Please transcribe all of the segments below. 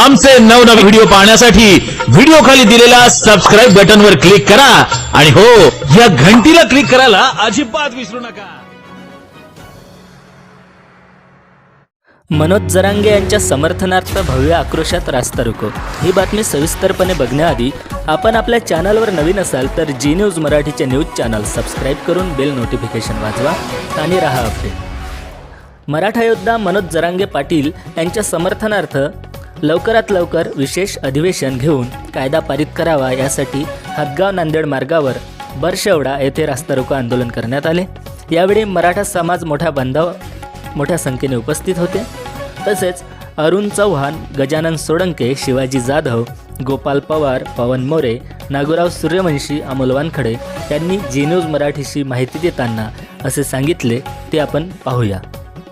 आमचे नवनवे व्हिडिओ पाहण्यासाठी व्हिडिओ खाली दिलेल्या सबस्क्राईब बटनवर क्लिक करा. आणि हो या घंटीला क्लिक करायला अजिबात विसरू नका. मनोज जरांगे यांच्या समर्थनार्थ भव्य आक्रोशात रास्ता रोको. ही बातमी सविस्तरपणे बघण्याआधी आपण आपल्या चॅनलवर नवीन असाल तर जी न्यूज मराठीचे न्यूज चॅनल सबस्क्राईब करून बेल नोटिफिकेशन वाजवा आणि राहा अपडेट मराठा योद्धा मनोज जरांगे पाटील यांच्या समर्थनार्थ लवकरात लवकर विशेष अधिवेशन घेऊन कायदा पारित करावा यासाठी हदगाव नांदेड मार्गावर बरशेवडा येथे रास्ता रोको आंदोलन करण्यात आले. यावेळी मराठा समाज मोठ्या बांधव मोठ्या संख्येने उपस्थित होते. तसेच अरुण चव्हाण गजानन सोडंके शिवाजी जाधव गोपाल पवार पवन मोरे नागोराव सूर्यवंशी अमोल वानखडे यांनी जी न्यूज मराठीशी माहिती देताना असे सांगितले ते आपण पाहूया.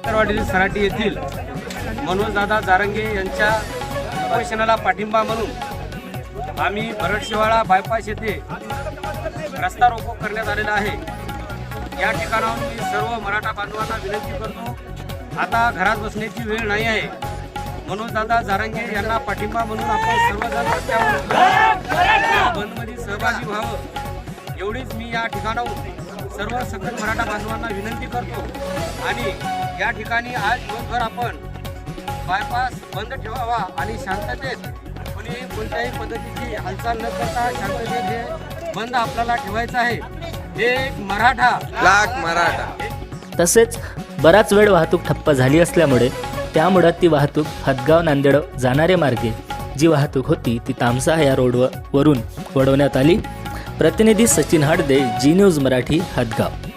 सराटी येथील मनोजदादा जारंगे यांच्या उपोषणाला पाठिंबा म्हणून आम्ही भरडशिवाळा बायपास येथे रस्ता रोको करण्यात आलेला आहे. या ठिकाणाहून मी सर्व मराठा बांधवांना विनंती करतो आता घरात बसण्याची वेळ नाही आहे. मनोजदादा जारंगे यांना पाठिंबा म्हणून आपण सर्वजण रस्त्यावर बंदमध्ये सहभागी व्हावं. एवढीच मी या ठिकाणाहून सर्व सकल मराठा बांधवांना विनंती करतो. आणि या ठिकाणी आज दिवसभर आपण बायपास बंद ठेवावा आणि शांततेत कोणी कोणत्याही पद्धतीची हालचाल न करता शांततेत हे बंद आपल्याला ठेवायचं आहे. हे एक मराठा. लाख मराठा. तसेच बराच वेळ वाहतूक ठप्प झाली असल्यामुळे त्यामुळं ती वाहतूक हदगाव नांदेड जाणारे मार्गे जी वाहतूक होती ती तामसा या रोडवर वरून वळवण्यात आली. प्रतिनिधी सचिन हाडदे जी न्यूज मराठी हदगाव.